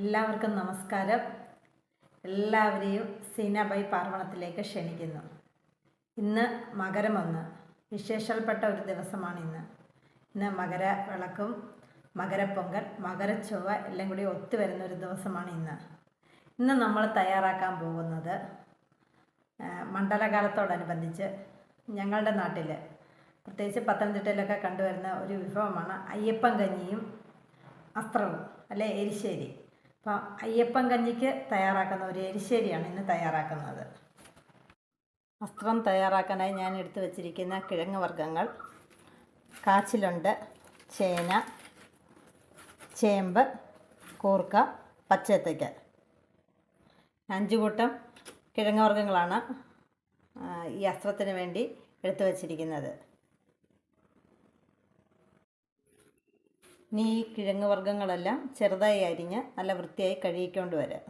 എല്ലാവർക്കും നമസ്കാരം. എല്ലാവരെയും സീനാബായി പാർവണത്തിലേക്ക് ക്ഷണിക്കുന്നു. ഇന്ന് മകരം ഒന്ന് വിശേഷപ്പെട്ട ഒരു ദിവസമാണ് ഇന്ന്. ഇന്ന് മകര വിളക്കും മകരപ്പൊങ്കൽ മകരച്ചൊവ്വ എല്ലാം കൂടി ഒത്തുവരുന്ന ഒരു ദിവസമാണ് ഇന്ന്. ഇന്ന് നമ്മൾ തയ്യാറാക്കാൻ പോകുന്നത് മണ്ഡലകാലത്തോടനുബന്ധിച്ച് ഞങ്ങളുടെ നാട്ടിൽ പ്രത്യേകിച്ച് പത്തനംതിട്ടയിലൊക്കെ കണ്ടുവരുന്ന ഒരു വിഭവമാണ് അയ്യപ്പൻ കഞ്ഞിയും അസ്ത്രവും അല്ലെ? എരിശ്ശേരി. അപ്പം അയ്യപ്പൻ കഞ്ഞിക്ക് തയ്യാറാക്കുന്ന ഒരു എരിശ്ശേരിയാണ് ഇന്ന് തയ്യാറാക്കുന്നത്. വസ്ത്രം തയ്യാറാക്കാനായി ഞാൻ എടുത്തു വച്ചിരിക്കുന്ന കിഴങ്ങ് വർഗങ്ങൾ കാച്ചിലുണ്ട് ചേന ചേമ്പ് കൂർക്ക പച്ചത്തേക്ക് അഞ്ച് കൂട്ടം കിഴങ്ങ് വർഗങ്ങളാണ് ഈ അസ്ത്രത്തിന് വേണ്ടി എടുത്തു വച്ചിരിക്കുന്നത്. ഇനി ഈ കിഴങ്ങ് വർഗങ്ങളെല്ലാം ചെറുതായി അരിഞ്ഞ് നല്ല വൃത്തിയായി കഴുകിക്കൊണ്ട് വരാം.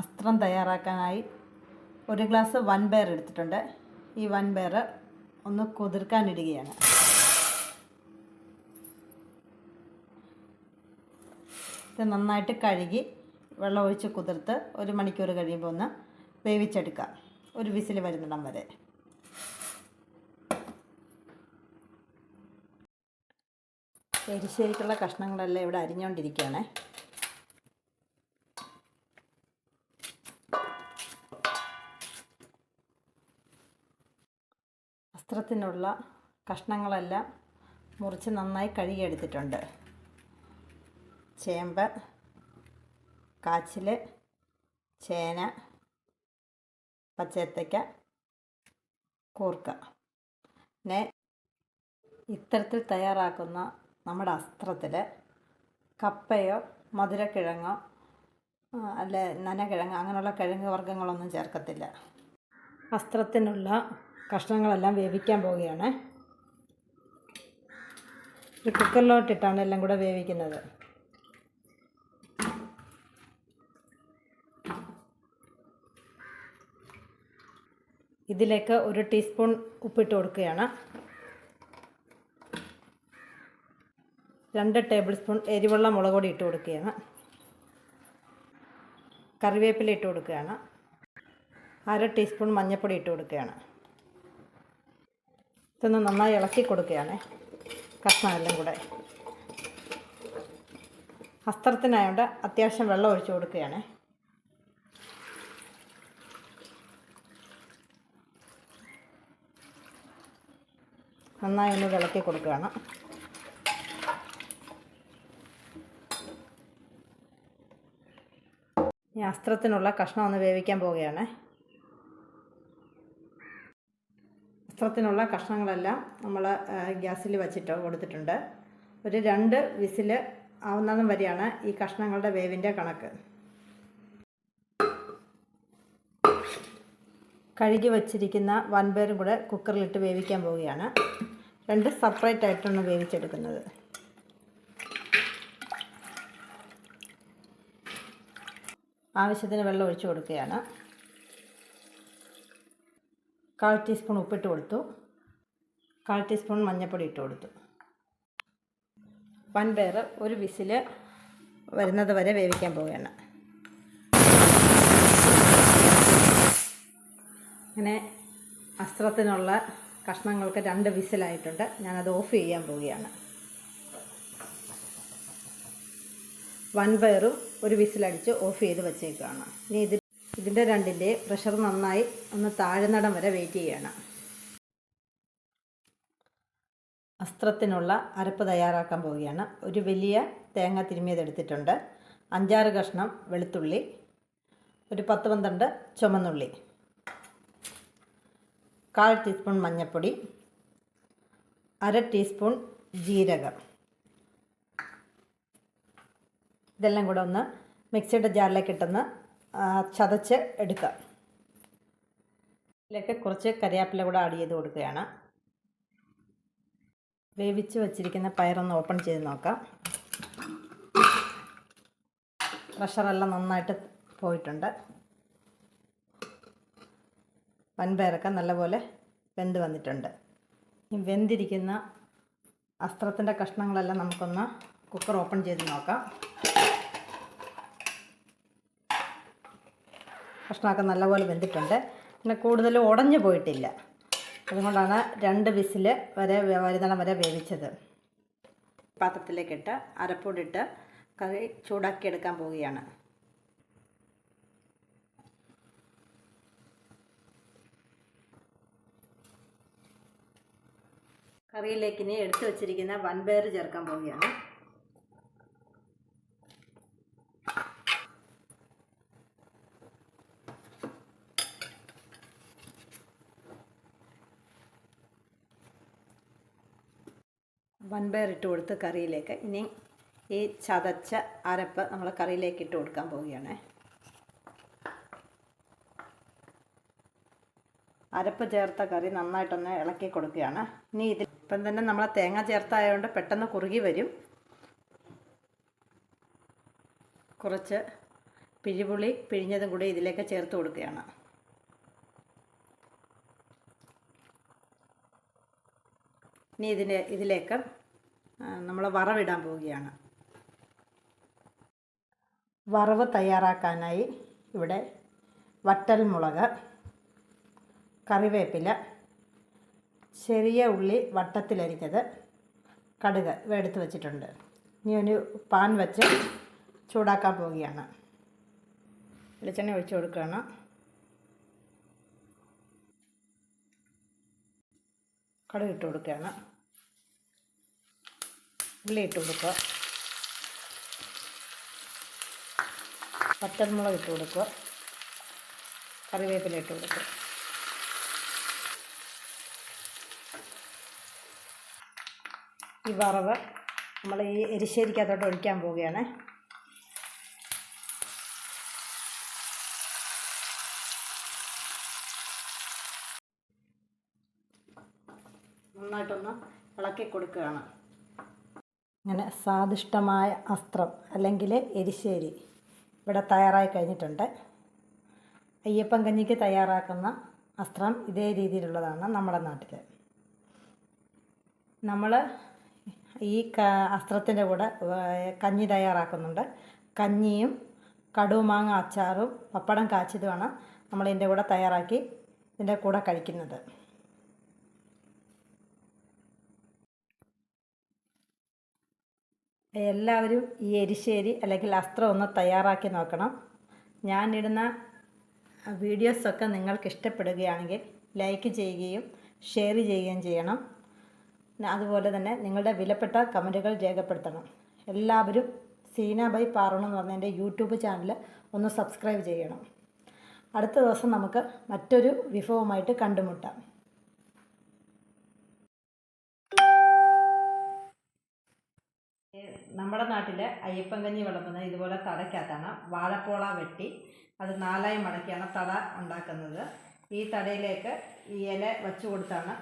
അസ്ത്രം തയ്യാറാക്കാനായി ഒരു ഗ്ലാസ് വൺ വൻപയർ എടുത്തിട്ടുണ്ട്. ഈ വൺ വൻപയർ ഒന്ന് കുതിർക്കാനിടുകയാണ്. ഇത് നന്നായിട്ട് കഴുകി വെള്ളമൊഴിച്ച് കുതിർത്ത് ഒരു മണിക്കൂർ കഴിയുമ്പോൾ ഒന്ന് വേവിച്ചെടുക്കുക ഒരു വിസിൽ വരുന്നിടം വരെ. എരിശ്ശേരിക്കുള്ള കഷ്ണങ്ങളെല്ലാം ഇവിടെ അരിഞ്ഞുകൊണ്ടിരിക്കുകയാണേ വസ്ത്രത്തിനുള്ള കഷ്ണങ്ങളെല്ലാം മുറിച്ച് നന്നായി കഴുകിയെടുത്തിട്ടുണ്ട്. ചേമ്പ് കാച്ചിൽ ചേന പച്ചേത്തയ്ക്ക കൂർക്ക. ഇത്തരത്തിൽ തയ്യാറാക്കുന്ന നമ്മുടെ അസ്ത്രത്തിൽ കപ്പയോ മധുരക്കിഴങ്ങോ അല്ല നനകിഴങ്ങ് അങ്ങനെയുള്ള കിഴങ്ങ് വർഗങ്ങളൊന്നും ചേർക്കത്തില്ല. അസ്ത്രത്തിനുള്ള കഷ്ണങ്ങളെല്ലാം വേവിക്കാൻ പോവുകയാണ്. ഒരു കുക്കറിലോട്ടിട്ടാണ് എല്ലാം കൂടെ വേവിക്കുന്നത്. ഇതിലേക്ക് ഒരു ടീസ്പൂൺ ഉപ്പിട്ട് കൊടുക്കുകയാണ്. രണ്ട് ടേബിൾ സ്പൂൺ എരിവെള്ള മുളക് പൊടി ഇട്ട് കൊടുക്കുകയാണ്. കറിവേപ്പില ഇട്ട് കൊടുക്കുകയാണ്. അര ടീസ്പൂൺ മഞ്ഞൾപ്പൊടി ഇട്ട് കൊടുക്കുകയാണ്. ഇതൊന്ന് നന്നായി ഇളക്കി കൊടുക്കുകയാണ്. കഷ്ണമെല്ലാം കൂടെ. അസ്ത്രത്തിനായോണ്ട് അത്യാവശ്യം വെള്ളം ഒഴിച്ചു കൊടുക്കുകയാണ്. നന്നായി ഒന്ന് ഇളക്കി കൊടുക്കുകയാണ്. അസ്ത്രത്തിനുള്ള കഷ്ണം ഒന്ന് വേവിക്കാൻ പോവുകയാണ്. അസ്ത്രത്തിനുള്ള കഷ്ണങ്ങളെല്ലാം നമ്മൾ ഗ്യാസിൽ വച്ചിട്ട് കൊടുത്തിട്ടുണ്ട്. ഒരു രണ്ട് വിസിൽ ആവുന്നതും വരെയാണ് ഈ കഷ്ണങ്ങളുടെ വേവിന്റെ കണക്ക്. കഴുകി വച്ചിരിക്കുന്ന വൻപേരും കൂടെ കുക്കറിലിട്ട് വേവിക്കാൻ പോവുകയാണ്. രണ്ട് സെപ്പറേറ്റ് ആയിട്ടാണ് വേവിച്ചെടുക്കുന്നത്. ആവശ്യത്തിന് വെള്ളം ഒഴിച്ചു കൊടുക്കുകയാണ്. കാൽ ടീസ്പൂൺ ഉപ്പിട്ട് കൊടുത്തു. കാൽ ടീസ്പൂൺ മഞ്ഞൾപ്പൊടി ഇട്ട് കൊടുത്തു. വൻപയർ ഒരു വിസിൽ വരുന്നത് വരെ വേവിക്കാൻ പോവുകയാണ്. അങ്ങനെ അസ്ത്രത്തിനുള്ള കഷ്ണങ്ങൾക്ക് രണ്ട് വിസിലായിട്ടുണ്ട്. ഞാനത് ഓഫ് ചെയ്യാൻ പോവുകയാണ്. വൻപയറും ഒരു വിസിലടിച്ച് ഓഫ് ചെയ്ത് വെച്ചേക്കുകയാണ് ഇനി ഇത് ഇതിന്റെ രണ്ടിന്റെ പ്രഷർ നന്നായി ഒന്ന് താഴ്ന്നിടം വരെ വെയിറ്റ് ചെയ്യണം. അസ്ത്രത്തിനുള്ള അരപ്പ് തയ്യാറാക്കാൻ പോവുകയാണ്. ഒരു വലിയ തേങ്ങ തിരുമിയതെടുത്തിട്ടുണ്ട് അഞ്ചാറ് കഷ്ണം വെളുത്തുള്ളി ഒരു പത്ത് പന്ത്രണ്ട് ചുമന്നുള്ളി കാൽ ടീസ്പൂൺ മഞ്ഞൾപ്പൊടി അര ടീസ്പൂൺ ജീരകം. ഇതെല്ലാം കൂടെ ഒന്ന് മിക്സിയുടെ ജാറിലേക്ക് ഇട്ടൊന്ന് ചതച്ച് എടുക്കുക. ഇതിലേക്ക് കുറച്ച് കരിയാപ്പില കൂടെ ആഡ് ചെയ്ത് കൊടുക്കുകയാണ്. വേവിച്ച് വച്ചിരിക്കുന്ന പയറൊന്ന് ഓപ്പൺ ചെയ്ത് നോക്കാം. പ്രഷറെല്ലാം നന്നായിട്ട് പോയിട്ടുണ്ട്. വൻപയറൊക്കെ നല്ലപോലെ വെന്ത് വന്നിട്ടുണ്ട്. ഈ വെന്തിരിക്കുന്ന അസ്ത്രത്തിന്റെ കഷ്ണങ്ങളെല്ലാം നമുക്കൊന്ന് കുക്കർ ഓപ്പൺ ചെയ്ത് നോക്കാം. കഷ്ണമൊക്കെ നല്ലപോലെ വെന്തിട്ടുണ്ട്. പിന്നെ കൂടുതൽ ഉടഞ്ഞു പോയിട്ടില്ല. അതുകൊണ്ടാണ് രണ്ട് വിസിൽ വരെ വരുന്നണം വരെ വേവിച്ചത്. പാത്രത്തിലേക്കിട്ട് അരപ്പൊടിട്ട് കറി ചൂടാക്കി എടുക്കാൻ പോവുകയാണ്. കറിയിലേക്ക് ഇനി എടുത്തു വച്ചിരിക്കുന്ന വൻപയർ ചേർക്കാൻ പോവുകയാണ്. വൻപയർ ഇട്ട് കൊടുത്ത് കറിയിലേക്ക് ഇനി ഈ ചതച്ച അരപ്പ് നമ്മൾ കറിയിലേക്ക് ഇട്ട് കൊടുക്കാൻ പോവുകയാണ്. അരപ്പ് ചേർത്ത കറി നന്നായിട്ടൊന്ന് ഇളക്കി കൊടുക്കുകയാണ്. ഇനി ഇതിൽ ഇപ്പം തന്നെ നമ്മൾ തേങ്ങ ചേർത്തായതുകൊണ്ട് പെട്ടെന്ന് കുറുകി വരും. കുറച്ച് പിഴിപുളി പിഴിഞ്ഞതും കൂടി ഇതിലേക്ക് ചേർത്ത് കൊടുക്കുകയാണ്. ഇനി ഇതിന് ഇതിലേക്ക് നമ്മൾ വറവിടാൻ പോവുകയാണ്. വറവ് തയ്യാറാക്കാനായി ഇവിടെ വറ്റൽ മുളക് കറിവേപ്പില ചെറിയ ഉള്ളി വട്ടത്തിലരിഞ്ഞത് കടുക് എടുത്ത് വെച്ചിട്ടുണ്ട്. ഇനി ഒരു പാൻ വെച്ച് ചൂടാക്കാൻ പോവുകയാണ്. വെളിച്ചെണ്ണ ഒഴിച്ചു കൊടുക്കുകയാണ്. കടുക് ഇട്ട് കൊടുക്കുകയാണ്. ഉള്ളി ഇട്ട് കൊടുക്കുക. പച്ചമുളക് ഇട്ട് കൊടുക്കുക. കറിവേപ്പില ഇട്ട് കൊടുക്കുക. ഈ വറവ് നമ്മൾ ഈ എരിശ്ശേരിക്കകത്തോട്ട് ഒഴിക്കാൻ പോവുകയാണ്. നന്നായിട്ടൊന്ന് ഇളക്കി കൊടുക്കുകയാണ്. അങ്ങനെ സ്വാദിഷ്ടമായ അസ്ത്രം അല്ലെങ്കിൽ എരിശ്ശേരി ഇവിടെ തയ്യാറായി കഴിഞ്ഞിട്ടുണ്ട്. അയ്യപ്പൻ കഞ്ഞിക്ക് തയ്യാറാക്കുന്ന അസ്ത്രം ഇതേ രീതിയിലുള്ളതാണ് നമ്മുടെ നാട്ടിൽ. നമ്മൾ ഈ ക അസ്ത്രത്തിന്റെ കൂടെ കഞ്ഞി തയ്യാറാക്കുന്നുണ്ട്. കഞ്ഞിയും കടുമാങ്ങ അച്ചാറും പപ്പടം കാച്ചിയതുമാണ് നമ്മളിതിന്റെ കൂടെ തയ്യാറാക്കി ഇതിന്റെ കൂടെ കഴിക്കുന്നത്. എല്ലാവരും ഈ എരിശ്ശേരി അല്ലെങ്കിൽ അസ്ത്രം ഒന്ന് തയ്യാറാക്കി നോക്കണം. ഞാനിടുന്ന വീഡിയോസൊക്കെ നിങ്ങൾക്ക് ഇഷ്ടപ്പെടുകയാണെങ്കിൽ ലൈക്ക് ചെയ്യുകയും ഷെയർ ചെയ്യുകയും ചെയ്യണം. അതുപോലെ തന്നെ നിങ്ങളുടെ വിലപ്പെട്ട കമന്റുകൾ രേഖപ്പെടുത്തണം. എല്ലാവരും സീന ബൈ പാറണം എന്ന് പറഞ്ഞ എന്റെ യൂട്യൂബ് ചാനൽ ഒന്ന് സബ്സ്ക്രൈബ് ചെയ്യണം. അടുത്ത ദിവസം നമുക്ക് മറ്റൊരു വിഭവമായിട്ട് കണ്ടുമുട്ടാം. നമ്മുടെ നാട്ടിൽ അയ്യപ്പൻ കഞ്ഞി വിളമ്പുന്നത് ഇതുപോലെ തടയ്ക്കകത്താണ് വാഴപ്പോള വെട്ടി അത് നാലായി മടക്കിയാണ് തട ഉണ്ടാക്കുന്നത്. ഈ തടയിലേക്ക് ഈ ഇല വച്ചു കൊടുത്താണ്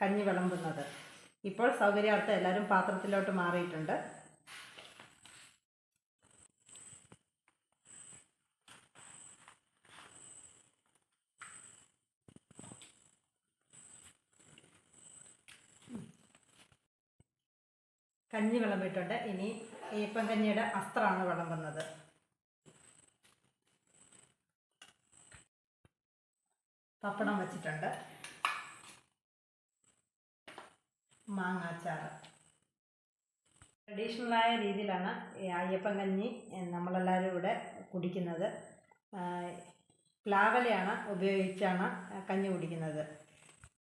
കഞ്ഞി വിളമ്പുന്നത്. ഇപ്പോൾ സൗകര്യാർത്ഥം എല്ലാവരും പാത്രത്തിലോട്ട് മാറിയിട്ടുണ്ട്. കഞ്ഞി വിളമ്പിയിട്ടുണ്ട് ഇനി അയ്യപ്പൻ കഞ്ഞിയുടെ അസ്ത്രമാണ് വിളമ്പുന്നത് പപ്പടം വെച്ചിട്ടുണ്ട്. മാങ്ങാച്ചാറ്. ട്രഡീഷണലായ രീതിയിലാണ് അയ്യപ്പൻ കഞ്ഞി നമ്മളെല്ലാവരും ഇവിടെ കുടിക്കുന്നത്. പ്ലാവലയാണ് ഉപയോഗിച്ചാണ് കഞ്ഞി കുടിക്കുന്നത്.